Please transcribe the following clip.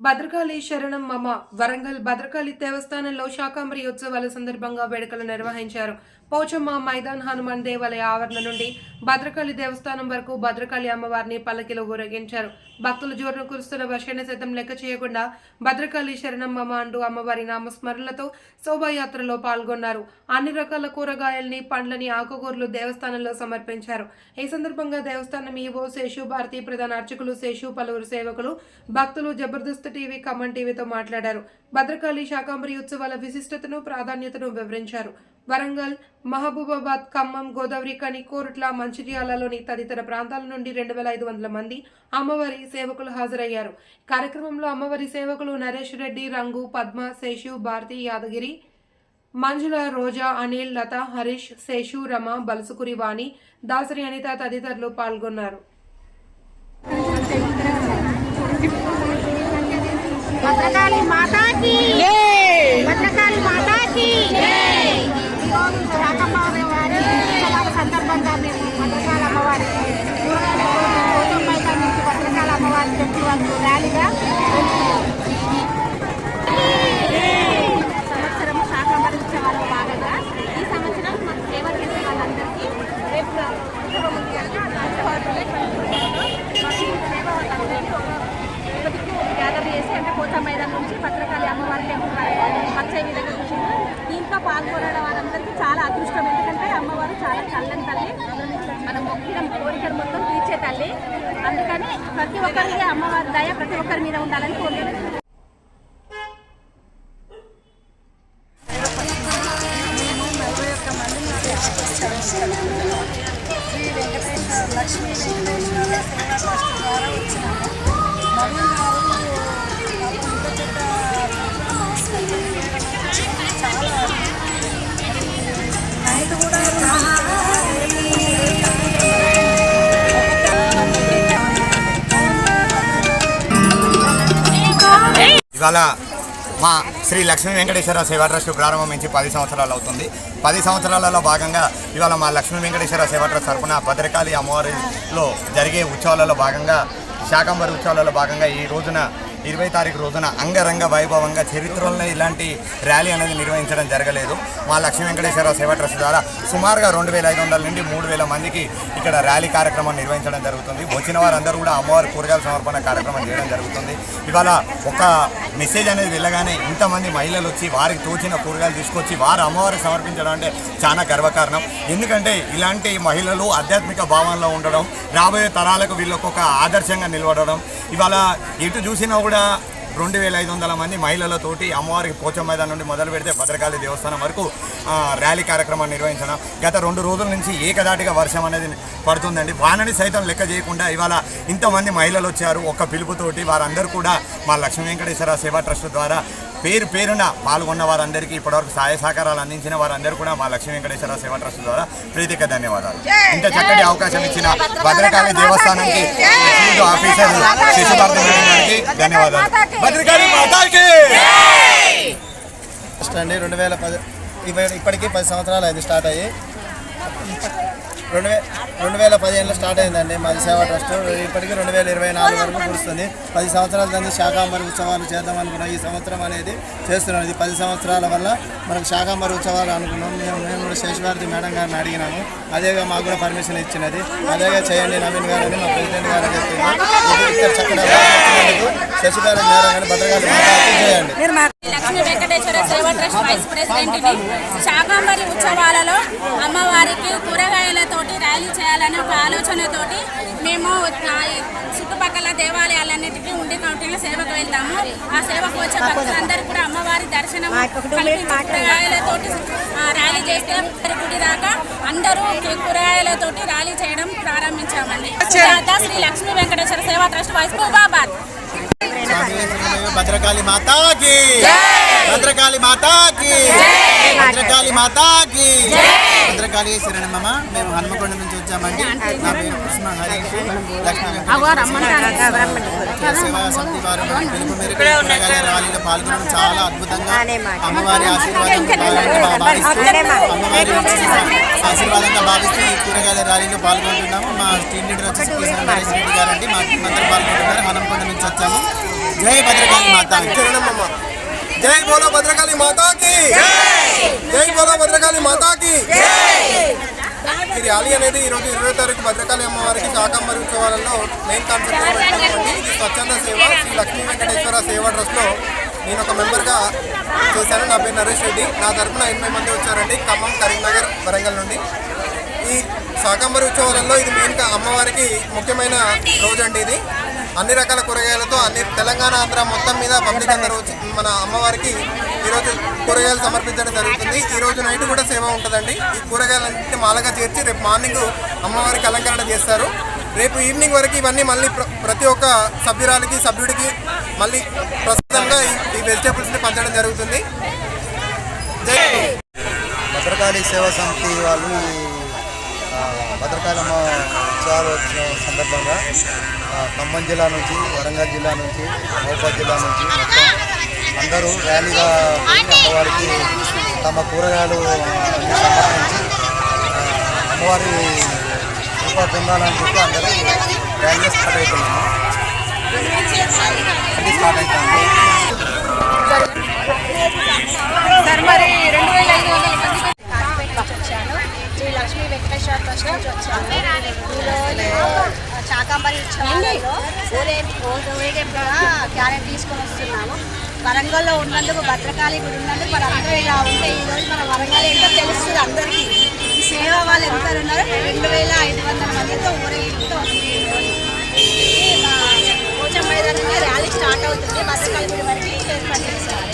భద్రకాళి శరణం మమ వరంగల్ భద్రకాళి దేవస్థానంలో శాకాంబరి ఉత్సవాల సందర్భంగా వేడుకలు నిర్వహించారు. పోచమ్మ మైదాన్ హనుమాన్ దేవాలయ ఆవరణ నుండి భద్రకాళి దేవస్థానం వరకు భద్రకాళి అమ్మవారిని పల్లకిలో ఊరేగించారు. భక్తులు జోరును కురుస్తున్న వర్షాన్ని సైతం లెక్క చేయకుండా భద్రకాళి శరణమ్మ అంటూ అమ్మవారి నామస్మరణలతో శోభాయాత్రలో పాల్గొన్నారు. అన్ని రకాల కూరగాయల్ని పండ్లని ఆకుకూరలు దేవస్థానంలో సమర్పించారు. ఈ సందర్భంగా దేవస్థానం ఈవో శేషు భారతీ ప్రధాన అర్చకులు శేషు పలువురు సేవకులు భక్తులు జబర్దస్త్ టీవీ కమన్ టీవీతో మాట్లాడారు. భద్రకాళి శాకాంబరి ఉత్సవాల విశిష్టతను ప్రాధాన్యతను వివరించారు. వరంగల్ మహబూబాబాద్ ఖమ్మం గోదావరి కని కోరుట్ల మంచిర్యాలలోని తదితర ప్రాంతాల నుండి రెండు వేల ఐదు వందల మంది అమ్మవారి సేవకులు హాజరయ్యారు. కార్యక్రమంలో అమ్మవారి సేవకులు నరేష్ రెడ్డి రంగు పద్మ శేషు భారతి యాదగిరి మంజుల రోజా అనిల్ లత హరీష్ శేషు రమ బలసుకురి వాణి దాసరి అనిత తదితరులు పాల్గొన్నారు. భద్రకాళి మాతాకి! భద్రకాళి మాతాకి ఈరోజు శాకమ్మారి వారి ఉత్సవాల సందర్భంగా మేము భద్రకాళి అమ్మవారి కూరగాయల కోసం మైదానం నుంచి భద్రకాళి అమ్మవారి చెప్పి వాళ్ళు ర్యాలీగా సంవత్సరం శాకమ్మారి ఉత్సవాల్లో భాగంగా ఈ సంవత్సరం మన సేవ చేసే వాళ్ళందరికీ రేపు ఉత్సవం ఉంది కనుక అందుబాటులో మాకు ఈ సేవ వాళ్ళందరికీ ఒక ఒక దిక్కు గ్యాదర్ చేసి అంటే కోట మైదానం నుంచి భద్రకాళి అమ్మవారి టెంపుల్ పచ్చయ్య దగ్గర కూర్చుంది దీంట్లో పాల్గొనడం వారందరికీ చాలా అదృష్టం ఎందుకంటే అమ్మవారు చాలా చల్లని తల్లి మనం మొక్కిన కోరికలు మొత్తం తీర్చే తల్లి అందుకని ప్రతి ఒక్కరికి అమ్మవారి దయ ప్రతి ఒక్కరి మీద ఉండాలని కోరుకుంటున్నాను. శ్రీ వెంకటేశ్వర లక్ష్మీ వెంకటేశ్వర సేవా ట్రస్ట్ ద్వారా వచ్చినాము నవీన్ గారు ఇవాళ మా శ్రీ లక్ష్మీ వెంకటేశ్వర సేవా ట్రస్ట్ ప్రారంభించి పది సంవత్సరాలు అవుతుంది. పది సంవత్సరాలలో భాగంగా ఇవాళ మా లక్ష్మీ వెంకటేశ్వర సేవా ట్రస్ట్ తరఫున భద్రకాళి అమ్మవారిలో జరిగే ఉత్సవాలలో భాగంగా శాకంబరి ఉత్సవాలలో భాగంగా ఈ రోజున ఇరవై తారీఖు రోజున అంగరంగ వైభవంగా చరిత్రలో ఇలాంటి ర్యాలీ అనేది నిర్వహించడం జరగలేదు. మా లక్ష్మీ వెంకటేశ్వర సేవా ట్రస్ట్ ద్వారా సుమారుగా రెండు వేల ఐదు వందల నుండి మూడు వేల మందికి ఇక్కడ ర్యాలీ కార్యక్రమం నిర్వహించడం జరుగుతుంది. వచ్చిన వారందరూ కూడా అమ్మవారి కూరగాయల సమర్పణ కార్యక్రమం చేయడం జరుగుతుంది. ఇవాళ ఒక మెసేజ్ అనేది వెళ్ళగానే ఇంతమంది మహిళలు వచ్చి వారికి తోచిన కూరగాయలు తీసుకొచ్చి వారు అమ్మవారికి సమర్పించడం అంటే చాలా గర్వకారణం. ఎందుకంటే ఇలాంటి మహిళలు ఆధ్యాత్మిక భావనలో ఉండడం రాబోయే తరాలకు వీళ్ళకు ఒక ఆదర్శంగా నిలబడడం ఇవాళ ఎటు చూసినా కూడా రెండు వేల ఐదు వందల మంది మహిళలతోటి అమ్మవారికి పోచం మైదానం నుండి మొదలు పెడితే భద్రకాళి దేవస్థానం వరకు ర్యాలీ కార్యక్రమాన్ని నిర్వహించడం గత రెండు రోజుల నుంచి ఏకదాటిగా వర్షం అనేది పడుతుందండి. వానని సైతం లెక్క చేయకుండా ఇవాళ ఇంతమంది మహిళలు వచ్చారు. ఒక్క పిలుపుతోటి వారందరూ కూడా మా లక్ష్మీ వెంకటేశ్వర సేవా ట్రస్ట్ ద్వారా పేరు పేరున పాల్గొన్న వారందరికీ ఇప్పటివరకు సహాయ సహకారాలు అందించిన వారందరూ కూడా మా లక్ష్మీ వెంకటేశ్వర సేవా ట్రస్ట్ ద్వారా ప్రీతిక ధన్యవాదాలు. ఇంత చక్కటి అవకాశం ఇచ్చిన భద్రకాళి ఆఫీసర్ శిశుభారతి గారికి ధన్యవాదాలు. భద్రకాళి మాతాకి రెండు వేల పది ఇప్ప- ఇప్పటికీ పది సంవత్సరాలు అయింది స్టార్ట్ అయ్యి. రెండు వే రెండు వేల పదిహేనులో స్టార్ట్ అయిందండి మాది సేవా ట్రస్ట్. ఇప్పటికీ రెండు వేల ఇరవై నాలుగు వరకు కురుస్తుంది. పది సంవత్సరాల నుంచి శాకాంబరి ఉత్సవాలు చేద్దాం అనుకున్నాం ఈ సంవత్సరం అనేది చేస్తున్నాం. ఇది పది సంవత్సరాల వల్ల మనకు శాకాంబరి ఉత్సవాలు అనుకున్నాం. మేము మేము కూడా శేషభారతి మేడం గారిని అడిగినాము. అదేగా మాకు కూడా పర్మిషన్ ఇచ్చినది. అదేగా చేయండి నవీన్ గారు అని మా ప్రెసిడెంట్ గారు అని చెప్పింది చక్కగా శశిభారతి మేడం గారిని భద్రకాళి చేయండి. వెంకటేశ్వర సేవా ట్రస్ట్ వైస్ ప్రెసిడెంట్ని శాకాంబరి ఉత్సవాలలో అమ్మవారికి కూరగాయలతోటి ర్యాలీ చేయాలనే ఒక ఆలోచనతోటి మేము చుట్టుపక్కల దేవాలయాలన్నిటికీ ఉండి కౌంటింగ్లో సేవకు వెళ్తాము. ఆ సేవకు వచ్చే భక్తులందరూ కూడా అమ్మవారి దర్శనం కూరగాయలతోటి ఆ, ర్యాలీ చేస్తే గుడి దాకా అందరూ కూరగాయలతోటి ర్యాలీ చేయడం ప్రారంభించామండి. శ్రీ లక్ష్మీ వెంకటేశ్వర సేవా ట్రస్ట్ వైస్ భద్రకాళి మాతాకి భద్రకాళి మాతాకి భద్రకాళి మాతాకి భద్రకాళి శరణమ్మ మేము హనుమకొండ నుంచి వచ్చామండి. నా పేరు కృష్ణ హరీష్ ర్యాలీలో పాల్గొనడం చాలా అద్భుతంగా అమ్మవారి ఆశీర్వాదంగా భావిస్తూ- భావిస్తూ అమ్మవారి ఆశీర్వాదంగా భావిస్తూ ఈ కూరగాయల ర్యాలీలో పాల్గొంటున్నాము. మా టీం లీడర్ వచ్చేసి నరేష్ రెడ్డి గారు అండి మా టీం అందరూ పాల్గొంటున్నారు. హనంకొండ నుంచి వచ్చాము. జై భద్రకాళి చరణమ్మ జై బోలో భద్రకాళి మాతాకి. జై బోలో భద్రకాళి మాతాకి. ఈ ర్యాలీ అనేది ఈరోజు ఇరవై తారీఖు భద్రకాళి అమ్మవారికి శాకంబరి ఉత్సవాలలో మెయిన్ కాన్సెప్ట్ పెట్టామండి ఇది స్వచ్ఛంద సేవ శ్రీ లక్ష్మీ వెంకటేశ్వర సేవా ట్రస్ట్లో నేను ఒక మెంబర్గా చేశాను. నా పేరు నరేష్ రెడ్డి. నా తరఫున ఎనిమిది మంది వచ్చారండి. ఖమ్మం కరీంనగర్ వరంగల్ నుండి. ఈ శాకంబరి ఉత్సవాలలో ఇది మెయిన్గా అమ్మవారికి ముఖ్యమైన రోజు అండి ఇది. అన్ని రకాల కూరగాయలతో అన్ని తెలంగాణ ఆంధ్ర మొత్తం మీద పబ్లిక్ అందరూ వచ్చి మన అమ్మవారికి ఈరోజు కూరగాయలు సమర్పించడం జరుగుతుంది. ఈ రోజు నైట్ కూడా సేవ ఉంటుందండి. ఈ కూరగాయలన్నింటినీ మాలగా చేర్చి రేపు మార్నింగ్ అమ్మవారికి అలంకరణ చేస్తారు. రేపు ఈవినింగ్ వరకు ఇవన్నీ మళ్ళీ ప్రతి ఒక్క సభ్యురాలకి సభ్యుడికి మళ్ళీ ప్రస్తుతంగా ఈ- వెజిటేబుల్స్ని పంచడం జరుగుతుంది. జై భద్రకాళి సేవా సమితి వాళ్ళు భద్రకాళమ్మ ఉత్సవాలు వచ్చిన సందర్భంగా ఖమ్మం జిల్లా నుంచి వరంగల్ జిల్లా నుంచి మహబూబాద్ జిల్లా నుంచి మొత్తం అందరూ ర్యాలీగా అమ్మవారికి తమ కూరగాయలు సమర్పించి అమ్మవారి కృప పొందాలని చెప్పి అందరూ ర్యాలీగా స్టార్ట్ అవుతున్నాము అది స్టార్ట్ అవుతాము సార్ మరి రెండు వేల ఐదు వందల మంది లక్ష్మీ వెంకటేశ్వర ట్రస్ట్ నుంచి వచ్చాను ఈరోజు శాకాంబరి ఉత్సవాలలో ఊరేగింపుగా క్యారెట్ తీసుకొని వస్తున్నాము. వరంగల్లో ఉన్నందుకు భద్రకాళి గుడి ఉన్నందుకు మన అందరూ ఇలా ఉంటే ఈరోజు మన వరంగల్ ఏంటో తెలుస్తుంది అందరికీ. ఈ సేవ వాళ్ళు ఎంత ఉన్నారు రెండు వేల ఐదు వందల మందితో ఊరేగింపుతో వస్తుంది ఈరోజు మా పోచం మైదానంలో ర్యాలీ స్టార్ట్ అవుతుంది. భద్రకాళి గుడి వరకు ఏర్పాటు చేశారు.